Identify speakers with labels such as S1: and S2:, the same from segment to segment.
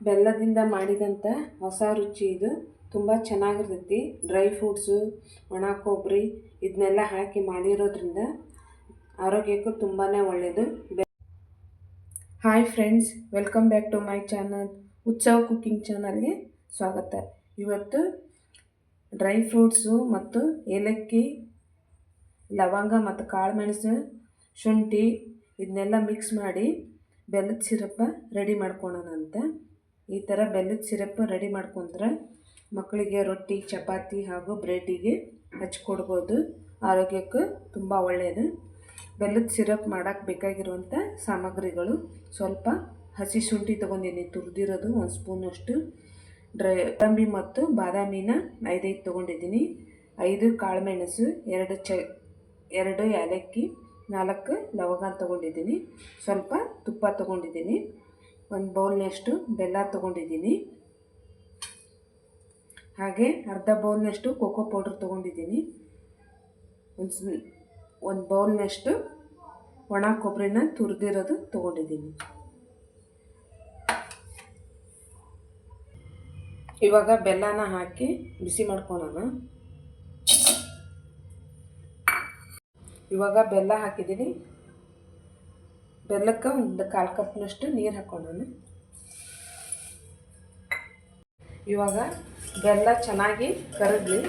S1: ಬೆಲ್ಲದಿಂದ ಮಾಡಿದಂಥ ಹೊಸ ರುಚಿ ಇದು. ತುಂಬ ಚೆನ್ನಾಗಿರ್ತೈತಿ. ಡ್ರೈ ಫ್ರೂಟ್ಸು ಒಣ ಕೊಬ್ಬರಿ ಇದನ್ನೆಲ್ಲ ಹಾಕಿ ಮಾಡಿರೋದ್ರಿಂದ ಆರೋಗ್ಯಕ್ಕೂ ತುಂಬಾ ಒಳ್ಳೆಯದು hi friends welcome back to my channel Utsava cooking ಚಾನಲ್ಗೆ ಸ್ವಾಗತ. ಇವತ್ತು ಡ್ರೈ ಫ್ರೂಟ್ಸು ಮತ್ತು ಏಲಕ್ಕಿ, ಲವಂಗ ಮತ್ತು ಕಾಳುಮೆಣಸು, ಶುಂಠಿ ಇದನ್ನೆಲ್ಲ ಮಿಕ್ಸ್ ಮಾಡಿ ಬೆಲ್ಲದ ಸಿರಪ್ಪ ರೆಡಿ ಮಾಡ್ಕೊಳ್ಳೋಣ ಅಂತ ಈ ಥರ ಬೆಲ್ಲದ ಸಿರಪ್ ರೆಡಿ ಮಾಡ್ಕೊಂಡ್ರೆ ಮಕ್ಕಳಿಗೆ ರೊಟ್ಟಿ, ಚಪಾತಿ ಹಾಗೂ ಬ್ರೆಡ್ಡಿಗೆ ಹಚ್ಕೊಡ್ಬೋದು ಆರೋಗ್ಯಕ್ಕೆ ತುಂಬ ಒಳ್ಳೆಯದು ಬೆಲ್ಲದ ಸಿರಪ್ ಮಾಡೋಕ್ಕೆ ಬೇಕಾಗಿರುವಂಥ ಸಾಮಗ್ರಿಗಳು ಸ್ವಲ್ಪ ಹಸಿ ಶುಂಠಿ ತೊಗೊಂಡಿನಿ. ತುರಿದಿರೋದು ಒಂದು ಸ್ಪೂನಷ್ಟು ಡ್ರೈ ಗೋಡಂಬಿ ಮತ್ತು ಬಾದಾಮಿನ ಐದೈದು ತೊಗೊಂಡಿದ್ದೀನಿ ಐದು ಕಾಳುಮೆಣಸು, ಎರಡು ಚ, ಎರಡು ಏಲಕ್ಕಿ, ನಾಲ್ಕು ಲವಂಗ ತೊಗೊಂಡಿದ್ದೀನಿ ಸ್ವಲ್ಪ ತುಪ್ಪ ತೊಗೊಂಡಿದ್ದೀನಿ ಒಂದು ಬೌಲ್ನಷ್ಟು ಬೆಲ್ಲ ತೊಗೊಂಡಿದ್ದೀನಿ. ಹಾಗೆ ಅರ್ಧ ಬೌಲ್ನಷ್ಟು ಕೋಕೋ ಪೌಡ್ರ್ ತೊಗೊಂಡಿದ್ದೀನಿ. ಒಂದು ಒಂದು ಬೌಲ್ನಷ್ಟು ಒಣ ಕೊಬ್ಬರಿನ ತುರಿದಿರೋದು ತೊಗೊಂಡಿದ್ದೀನಿ. ಇವಾಗ ಬೆಲ್ಲನ ಹಾಕಿ ಬಿಸಿ ಮಾಡ್ಕೊಳೋಣ. ಇವಾಗ ಬೆಲ್ಲ ಹಾಕಿದ್ದೀನಿ. ಬೆಲ್ಲಕ್ಕೆ ಒಂದು ಕಾಲು ಕಪ್ನಷ್ಟು ನೀರು ಹಾಕ್ಕೊಳ್ಳೋಣ ಇವಾಗ ಬೆಲ್ಲ ಚೆನ್ನಾಗಿ ಕರಗಲಿ.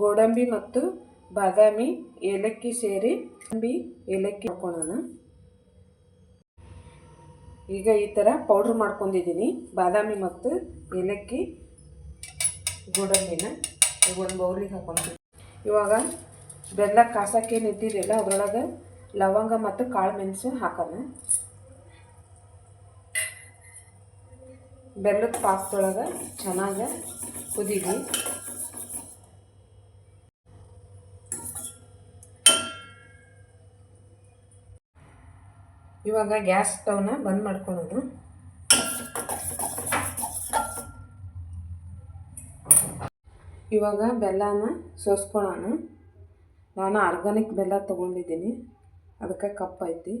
S1: ಗೋಡಂಬಿ ಮತ್ತು ಬಾದಾಮಿ ಏಲಕ್ಕಿ ಸೇರಿ ಗೋಡಂಬಿ ಏಲಕ್ಕಿ ಹಾಕೊಳ್ಳೋಣ ಈಗ ಈ ಥರ ಪೌಡ್ರ್ ಮಾಡ್ಕೊಂಡಿದ್ದೀನಿ. ಬಾದಾಮಿ ಮತ್ತು ಏಲಕ್ಕಿ ಗೋಡಂಬಿನ. ಒಂದು ಬೌಲಿಗೆ ಹಾಕ್ಕೊಂತೀನಿ ಇವಾಗ ಬೆಲ್ಲ ಕಾಸಕ್ಕೇನು ಇದ್ದಿರಲಿಲ್ಲ ಅದರೊಳಗೆ ಲವಂಗ ಮತ್ತು ಕಾಳು ಮೆಣಸು ಹಾಕೋಣ. ಬೆಲ್ಲದ ಪಾಕದೊಳಗೆ ಚೆನ್ನಾಗಿ ಕುದೀವಿ ಇವಾಗ ಗ್ಯಾಸ್ ಸ್ಟವ್ನ ಬಂದ್ ಮಾಡ್ಕೊಳ್ಳೋದು ಇವಾಗ ಬೆಲ್ಲನ ಸೋಸ್ಕೊಳ್ಳೋಣ. ನಾನು ಆರ್ಗಾನಿಕ್ ಬೆಲ್ಲ ತೊಗೊಂಡಿದ್ದೀನಿ. ಅದಕ್ಕೆ ಕಪ್ ಐತಿ.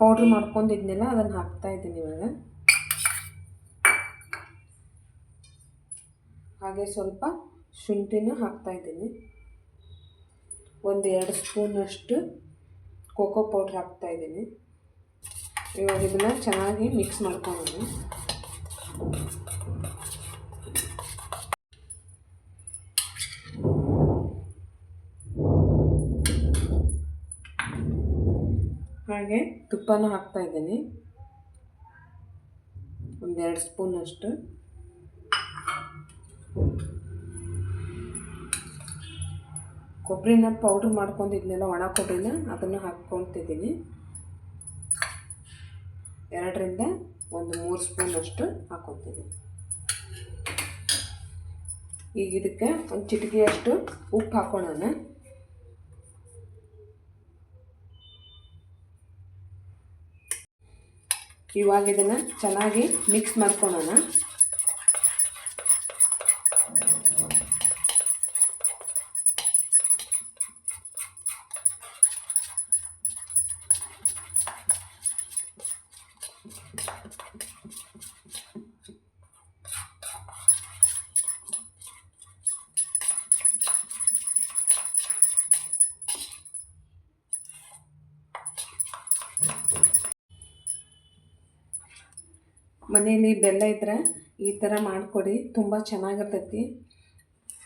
S1: ಪೌಡ್ರ್ ಮಾಡ್ಕೊಂಡಿದ್ನಲ್ಲ, ಅದನ್ನು ಹಾಕ್ತಾ ಇದ್ದೀನಿ ಇವಾಗ. ಹಾಗೆ ಸ್ವಲ್ಪ ಶುಂಠಿನೂ ಹಾಕ್ತಾ ಇದ್ದೀನಿ. ಒಂದು ಎರಡು ಸ್ಪೂನಷ್ಟು ಕೋಕೋ ಪೌಡ್ರ್ ಹಾಕ್ತಾ ಇದ್ದೀನಿ. ಇವಾಗ ಇದನ್ನು ಚೆನ್ನಾಗಿ ಮಿಕ್ಸ್ ಮಾಡ್ಕೊಂಡು ಹಾಗೆ ತುಪ್ಪನೂ ಹಾಕ್ತಾ ಇದ್ದೀನಿ. ಒಂದೆರಡು ಸ್ಪೂನಷ್ಟು. ಕೊಬ್ಬರಿನ ಪೌಡ್ರ್ ಮಾಡ್ಕೊಂಡಿದ್ನೆಲ್ಲ ಒಣ ಕೊಬ್ಬರಿನ ಅದನ್ನು ಹಾಕ್ಕೊತಿದ್ದೀನಿ ಎರಡರಿಂದ ಒಂದು ಮೂರು ಸ್ಪೂನಷ್ಟು ಹಾಕ್ಕೊತೀನಿ ಈಗ ಇದಕ್ಕೆ ಒಂದು ಚಿಟಿಕೆಯಷ್ಟು ಉಪ್ಪು ಹಾಕ್ಕೊಳ್ಳೋಣ ಇವಾಗ ಇದನ್ನು ಚೆನ್ನಾಗಿ ಮಿಕ್ಸ್ ಮಾಡ್ಕೊಳ್ಳೋಣ ಮನೇಲಿ ಬೆಲ್ಲ ಇದ್ರೆ ಈ ಥರ ಮಾಡಿಕೊಡಿ, ತುಂಬ ಚೆನ್ನಾಗಿರ್ತೈತಿ.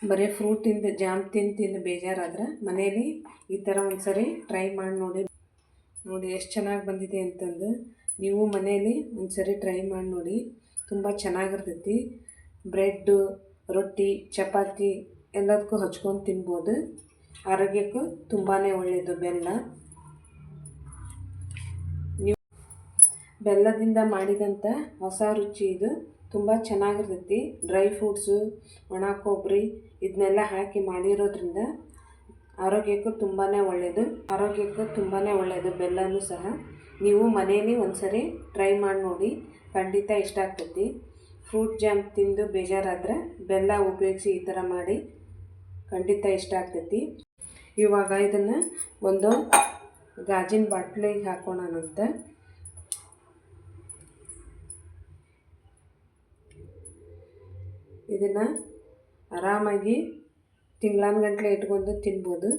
S1: ಬರೀ ಫ್ರೂಟಿಂದ ಜಾಮ್ ತಿಂದು ತಿಂದು ಬೇಜಾರಾದ್ರೆ ಮನೇಲಿ ಈ ಥರ ಒಂದು ಸರಿ ಟ್ರೈ ಮಾಡಿ ನೋಡಿ. ನೋಡಿ ಎಷ್ಟು ಚೆನ್ನಾಗಿ ಬಂದಿದೆ ಅಂತಂದು. ನೀವು ಮನೇಲಿ ಒಂದು ಸರಿ ಟ್ರೈ ಮಾಡಿ ನೋಡಿ. ತುಂಬ ಚೆನ್ನಾಗಿರ್ತೈತಿ. ಬ್ರೆಡ್ಡು ರೊಟ್ಟಿ, ಚಪಾತಿ ಎಲ್ಲದಕ್ಕೂ ಹಚ್ಕೊಂಡು ತಿನ್ಬೋದು. ಆರೋಗ್ಯಕ್ಕೂ ತುಂಬಾ ಒಳ್ಳೆಯದು ಬೆಲ್ಲ. ಬೆಲ್ಲದಿಂದ ಮಾಡಿದಂಥ ಹೊಸ ರುಚಿ ಇದು. ತುಂಬ ಚೆನ್ನಾಗಿರ್ತೈತಿ. ಡ್ರೈ ಫ್ರೂಟ್ಸು ಒಣ ಕೊಬ್ಬರಿ ಇದನ್ನೆಲ್ಲ ಹಾಕಿ ಮಾಡಿರೋದ್ರಿಂದ ಆರೋಗ್ಯಕ್ಕೂ ತುಂಬಾ ಒಳ್ಳೆಯದು ಆರೋಗ್ಯಕ್ಕೂ ತುಂಬಾ ಒಳ್ಳೆಯದು ಬೆಲ್ಲನೂ ಸಹ. ನೀವು ಮನೆಯಲ್ಲಿ ಒಂದ್ಸರಿ ಟ್ರೈ ಮಾಡಿ ನೋಡಿ. ಖಂಡಿತ ಇಷ್ಟ ಆಗ್ತೈತಿ. ಫ್ರೂಟ್ ಜಾಮ್ ತಿಂದು ಬೇಜಾರಾದ್ರೆ ಬೆಲ್ಲ ಉಪಯೋಗಿಸಿ ಈ ಥರ ಮಾಡಿ. ಖಂಡಿತ ಇಷ್ಟ ಆಗ್ತೈತಿ. ಇವಾಗ ಇದನ್ನು ಒಂದು ಗಾಜಿನ ಬಾಟ್ಲಿಗೆ ಹಾಕೋಣಂತ. ಇದನ್ನು ಆರಾಮಾಗಿ ತಿಂಗಳಾನ್ಗಂಟ್ಲೆ ಇಟ್ಕೊಂಡು ತಿನ್ಬೋದು.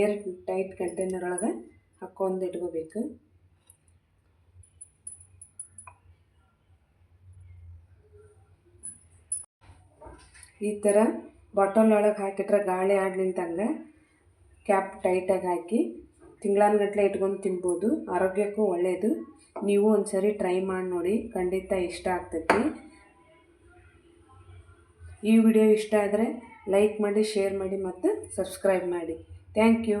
S1: ಏರ್ ಟೈಟ್ ಕಂಟೈನರ್ ಒಳಗೆ ಹಾಕ್ಕೊಂಡು ಇಟ್ಕೋಬೇಕು. ಈ ಥರ ಬಾಟಲ್ ಒಳಗೆ ಹಾಕಿಟ್ರೆ ಗಾಳಿ ಆಡ್ಲಿಂತಂಗೆ ಕ್ಯಾಪ್ ಟೈಟಾಗಿ ಹಾಕಿ ತಿಂಗಳಾನ್ಗಟ್ಲೆ ಇಟ್ಕೊಂಡು ತಿನ್ಬೋದು. ಆರೋಗ್ಯಕ್ಕೂ ಒಳ್ಳೆಯದು ನೀವು ಒಂದು ಸರಿ ಟ್ರೈ ಮಾಡಿ ನೋಡಿ. ಖಂಡಿತ ಇಷ್ಟ ಆಗ್ತೈತಿ. ಈ ವಿಡಿಯೋ ಇಷ್ಟ ಆದರೆ ಲೈಕ್ ಮಾಡಿ ಶೇರ್ ಮಾಡಿ ಮತ್ತು ಸಬ್ಸ್ಕ್ರೈಬ್ ಮಾಡಿ. Thank you